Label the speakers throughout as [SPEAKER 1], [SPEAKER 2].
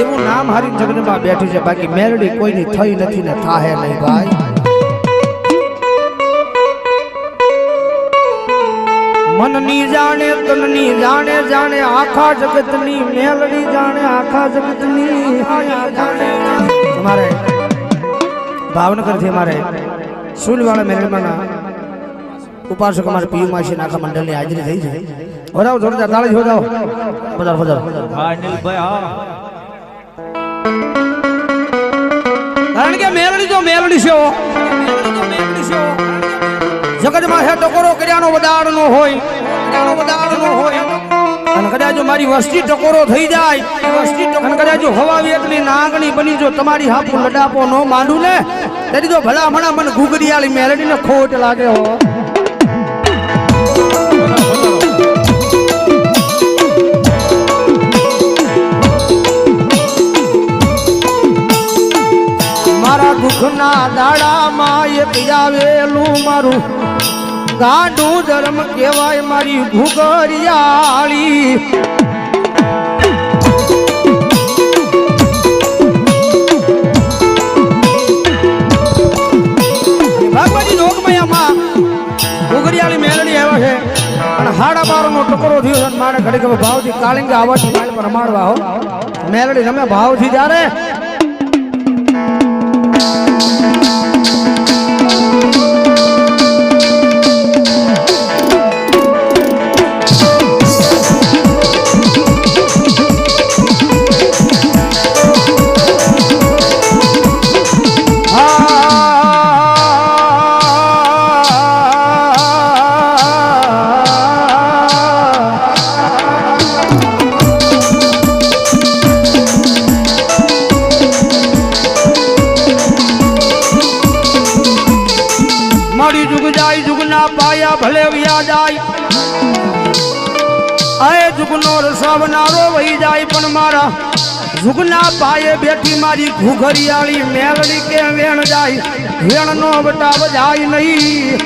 [SPEAKER 1] એવું નામ હારી જગ્નમાં બેઠું છે. બાકી મેરડી કોઈની થઈ નથી ને થાહે નહીં ભાઈ. મનની જાણે, તનની જાણે જાણે આખા જગતની મેલડી જાણે, આખા જગતની જાણે. તમારે ભાવનગરથી અમારે સુલવાળા મેલડીમાંના ઉપાસક અમારે પીયુ માસી આખા મંડળની હાજરી થઈ છે. વધાવો જોરદાર તાળી જોડાવો વધારો વધારો
[SPEAKER 2] હા.
[SPEAKER 1] કારણ કે મેળડી જો મેલડી છે. જગતમાં હે ટકોરો કર્યાનો વદાડ નો હોય કર્યાનો વદાડ હોય કદાચ જો મારી વસ્તી ટકોરો થઈ જાય, વસ્તી અને કદાચ જો હવા એટલી નાગણી બની જો તમારી હાપુ લડાપો નો માંડું ને, તેથી તો ભલા ભણા મને ઘૂઘડિયાળી મેલડી ને ખોટ લાગે હો દુઃખના દાડામાં એ આવેલું મારું. ગાંડું ધર્મ કહેવાય મારી ભૂગરિયાળી ભગવતી જોગમયામાં ભૂગરિયાળી મેલડી આવ્યો છે. અને હાડા બારનો ટકોરો થયો છે મારે ઘડીક હવે ભાવથી કાળિંગા મારી પર રમાડવા હો. મેલડી રમે ભાવથી જ્યારે જુગનો રસવનારો વહી જાય પણ મારા જુગના પાયે બેઠી મારી ઘુઘરિયાળી મેળડી કે વેણ જાય? વેણનો બટાવ જાય નહીં.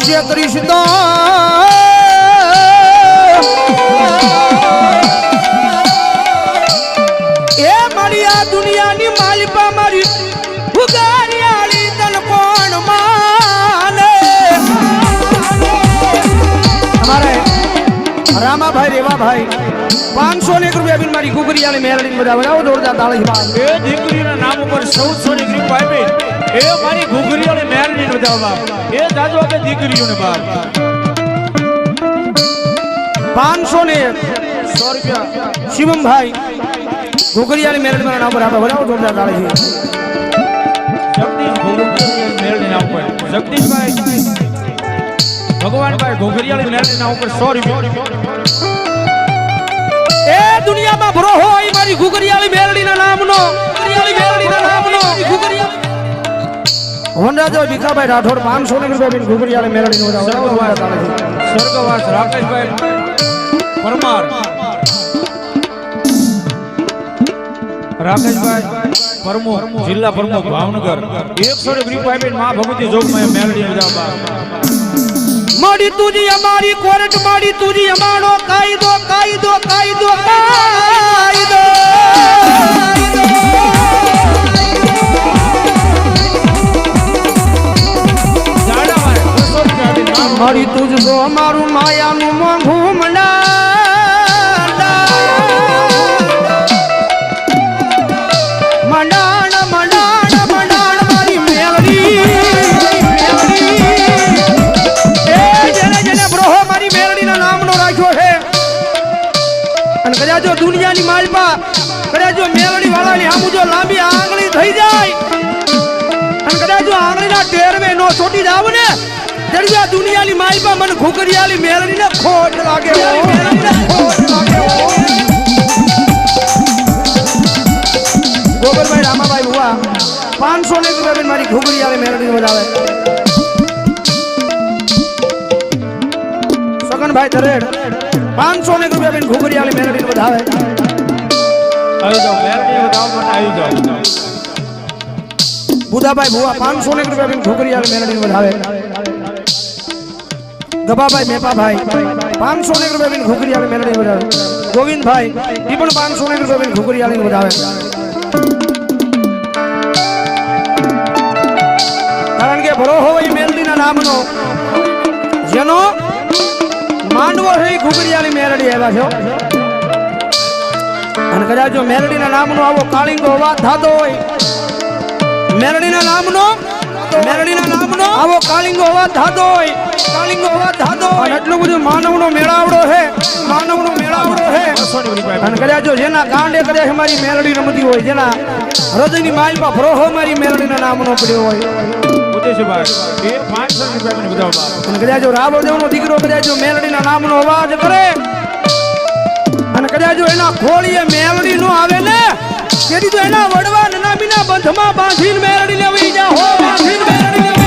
[SPEAKER 1] મારી કરીશું તો. એ મારી આ દુનિયાની માલિપા મારી ઉગારિયાળી તન કોણ માને? અમારે રામાભાઈ, રેવાભાઈ, પાંચસો એક રૂપિયા બિન મારી કુકરિયાળી મેળવી બધા બજાવો જોરદાર તાળી
[SPEAKER 2] એ દીકરીના નામ ઉપર સૌ સોની કૃપા આપી. એ મારી ઘૂઘરીઓને મેરડી બતાવવા એ જાજો આપે દીકરીઓને બાર
[SPEAKER 1] પાંચસો ને સો રૂપિયા. શિવમભાઈ ઘૂઘરીયાની મેળવી મારા નામ પર આપણે બરાબર જોરદાર તાળી
[SPEAKER 2] છે. ભગવાન ભાઈ જગદીશભાઈ ભગવાનભાઈ ઘોઘરિયાળી મેરડી નામ ઉપર સો રૂપિયા.
[SPEAKER 1] એ દુનિયામાં ભરો હોય મારી ઘુઘરિયાળી મેલડીના નામનો. ઘુઘરિયાળી મેલડીના નામનો. ઘુઘરિયા વનરાજો ભીખાભાઈ રાઠોડ પાંચસો ને રૂપિયા બિન ઘુઘરિયાળી
[SPEAKER 2] સ્વર્ગવાસ રાકેશભાઈ પરમાર. રાકેશભાઈ પરમો જિલ્લા પ્રમુખ ભાવનગર. એકસો ને ગ્રીપ આપીને મા ભગવતી જોગમાં બજાવવા
[SPEAKER 1] માડી તુજી અમારી કોર્ટ માડી તુજી અમારો કાયદો કાયદો કાયદો કાયદો. મારી તુજબો મારું માયાનું મોંઘું જો દુનિયાની માલપા કદાચ જો મેળડી વાળાની આમ જો લાંબી આંગળી થઈ જાય અને કદાચ જો ટેરવે નો છોટી જાવ ને આ દુનિયાની માલપા મને ખુકરિયાલી મેળવીને ખોટ લાગે ખોટ લાગે હો. ગોબરભાઈ રામાભાઈ ભુવા પાંચસો ને રૂપિયા બેન મારી ઘુગરિયાળી મેલડી વધાવે સગનભાઈ દરેડ પાંચસો ને રૂપિયા બેન ઘુગરિયાળી મેલડી વધાવે
[SPEAKER 2] આવી જાઓ મેલડી બતાવવા માટે આવી જાઓ.
[SPEAKER 1] બુધાભાઈ ભુવા પાંચસો ને રૂપિયા બેન ઘુગરિયાળી મેલડી વધાવે ગભાભાઈ મેપાભાઈ, પાંચસો ને રૂપિયા બેન ઘુગરિયાળી મેલડી વધાવે ગોવિંદભાઈ એ પણ પાંચસો ને રૂપિયા બેન ઘુગરિયાળી વધાવે કારણ કે ભરો હોય મેલડીના નામનો. જેનો માંડવો છે એ ઘુગરિયાળી મેલડી આવ્યા છો અને કદાચ જો મેલડીના નામનો આવો કાળિંગો અવાજ થતો હોય, મેલડીના નામનો મેલડીના નામનો આવો કાલિંગો અવાજ થતો હોય કાળિંગો અવાજ થતો હોય એટલું બધું માનવનો મેળાવડો છે માનવનો મેળાવડો છે અને કર્યા જો જેના કાંડે કદાચ મારી મેલડી રમતી હોય જેના હૃદયની માલમાં ફરોહો મારી મેલડીના નામનો પડ્યો હોય. કદાચ જો રાવળદેવનો દીકરો કદાચ જો મેલડીના નામનો અવાજ કરે. અને કદાચ જો એના ખોળીએ મેલડી નો આવે ને તેથી તો એના વડવા નનામીના બંધમાં બાંધીને મેલડી લેવી જા હો બાંધીને મેલડી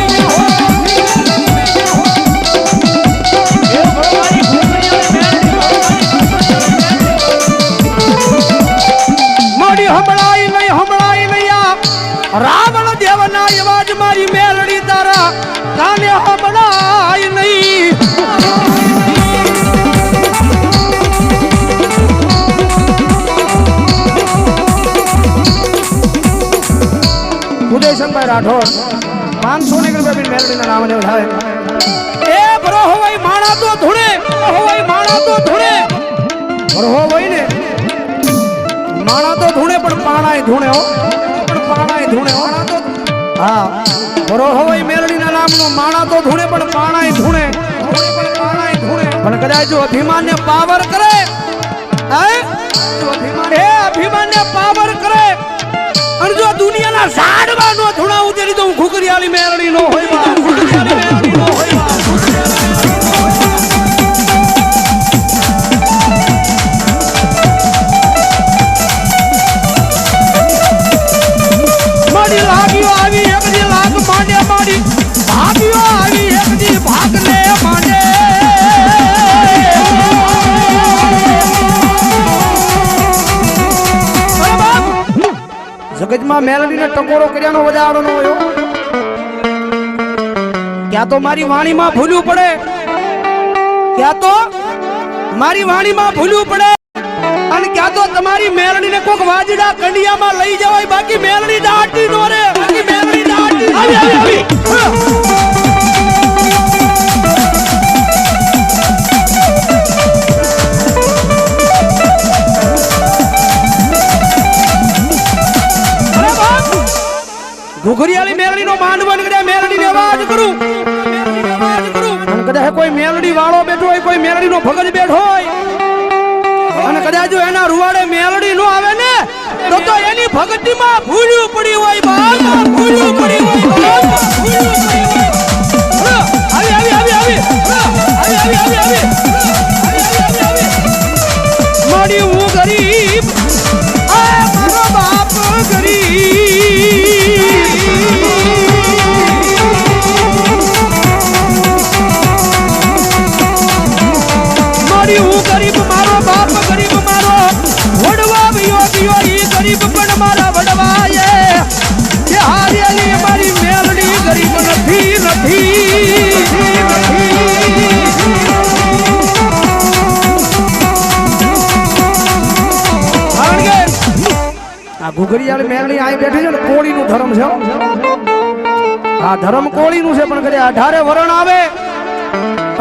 [SPEAKER 1] જા રાવણ દેવના અવાજ મારી મેલડી તારા. કાને હમળાઈ નહીં. ઉદયશંકરભાઈ રાઠોડ. પાંચસો ને રૂપિયા બી મેલડીના નામ ને એ બરો હોય માણા તો ધૂણે હોય માણા તો ધૂણે. બરો હોય ને માણા તો ધૂણે પણ પાણાય ધૂણે હો. પણ પાણાય ધૂણે હો. હા બરો હોય મેલડીના નામનો માણા તો ધૂણે પણ પાણાય ધૂણે. ધૂણે પણ પાણાય ધૂણે પણ કદાચ જો અભિમાનને પાવર કરે હે? અભિમાન હે અભિમાનને પાવર કરે અને જો દુનિયાના ઝાડવા નો ધૂણાવું તેની મેરડી નો હોય! જગતમાં મેલડીને ટકોરો કર્યાનો વધારો ન હોય. ક્યાં તો મારી વાણીમાં ભૂલવું પડે? ક્યાં તો મારી વાણીમાં ભૂલવું પડે? અને ક્યાં તો તમારી મેલડીને કોક વાજડા કંડિયામાં લઈ જવાય. બાકી મેલડી દાટી નો રે. બાકી મેલડી દાટી. આવી આવી આવી. હા. અરે નો ઘુઘરિયાળી મેલડીનો માંડવો ને અવાજ કરું. કદાચ કોઈ મેલડી વાળો બેઠો હોય, કોઈ મેલડી નો ભગત બેઠો હોય, અને કદાચ જો એના રૂવાડે મેલડી નો આવે ને, તો તો એની ભક્તિમાં ભૂલ્યું પડી હોય બાપ ભૂલ્યું પડી હોય. ઘુઘરિયાળી મેલડી અહીં બેઠી છે ને, કોળીનું ધર્મ છે. આ ધર્મ કોળીનું છે, પણ કદાચ અઢારે વરણ આવે,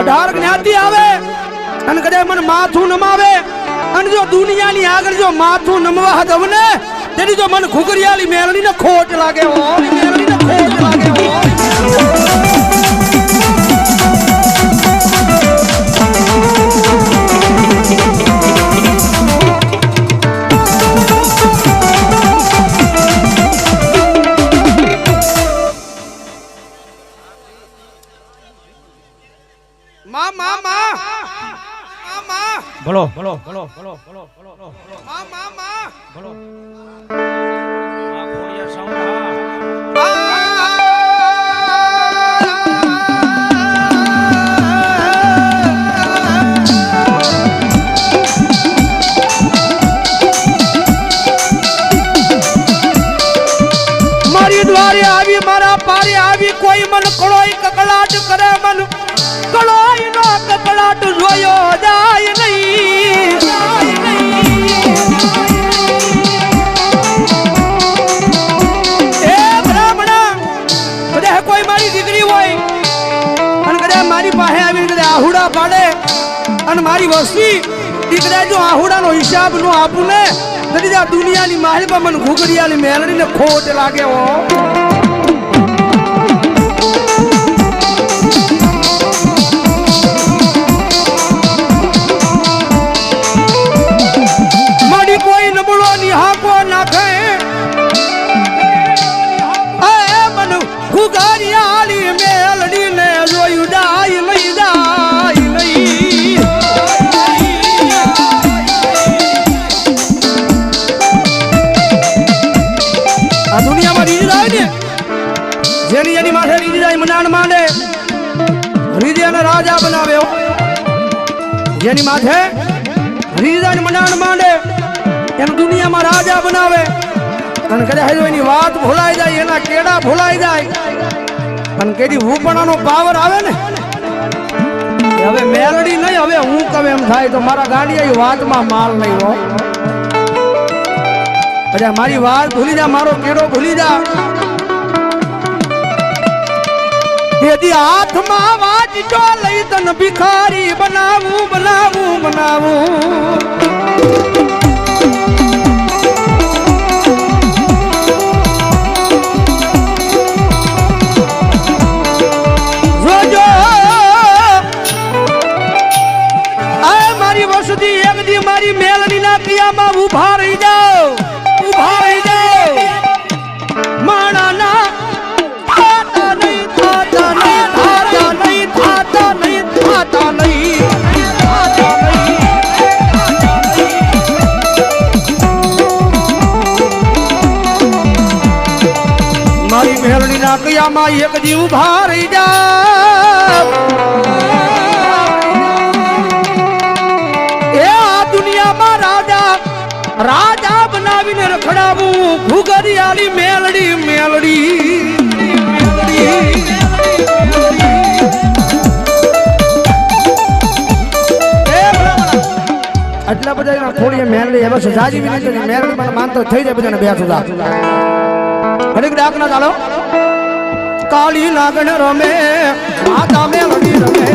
[SPEAKER 1] અઢાર જ્ઞાતિ આવે, અને કદે મને માથું નમાવે. અને જો દુનિયાની આગળ જો માથું નમવા દઉં ને તેની તો મને ઘુઘરિયાળી મેલડીને ખોટ લાગે હો મેલડીને ખોટ લાગે હો
[SPEAKER 2] ભલો ભલો ભલો ભલો ભલો ભલો
[SPEAKER 1] માં માં માં.
[SPEAKER 2] ભલો
[SPEAKER 1] મારી દ્વારે આવી મારા પારે આવી કોઈ મન કળોય કકળાટ કરે મન. કળોય નો જોયો જાય નહીં. કોઈ મારી દીકરી હોય અને કદાચ મારી પાસે આવીને કદાચ આહુડા પાડે અને મારી વસ્તી દીકરા જો આહુડાનો હિસાબ નો આપું ને દુનિયાની માહિલમાં મને ઘૂઘડિયાની મેલડીને ખોટ લાગે હો. નિહાકો નાખે એ મન ઘૂઘડિયાળી મેલડીને જોયું ડાય લઈ જાય લઈ. આ દુનિયામાં રીજ જાય ને, જેની એની માથે રીજ જાય મનાણ માંડે. રીજે રાજા બનાવ્યો જેની માથે રીજ જાય મનાણ માંડે. એને દુનિયામાં રાજા બનાવે. અને કદાચ એની વાત ભૂલાઈ જાય, એના કેડા ભૂલાઈ જાય. અને કેદી ભૂપણાનો પાવર આવે ને? હવે મેલડી નહીં, હવે હું કવે એમ થાય તો મારા ગાડી વાતમાં માલ નહીં હો. અરે મારી વાત ભૂલી જા, મારો કેડો ભૂલી જા. તેથી હાથમાં વાંચજો લઈ તન ભિખારી બનાવું બનાવું બનાવું. મેલની ઊભા રહી જાઓ ઊભા રહી જાઓ. માણાના થાતા નહીં થાતા નહીં મારી મેલડી ના કયામાં એક દી ઊભા રહી જાઓ. થોડી મેલડી હવે સજાજી વિનંતી છે. મેલડી મને માનતો થઈ જાય બધાને બે સુધા ઘડીક ડાક ના ચાલો. કાળી લાગણ રમે માતા મેલડી રમે.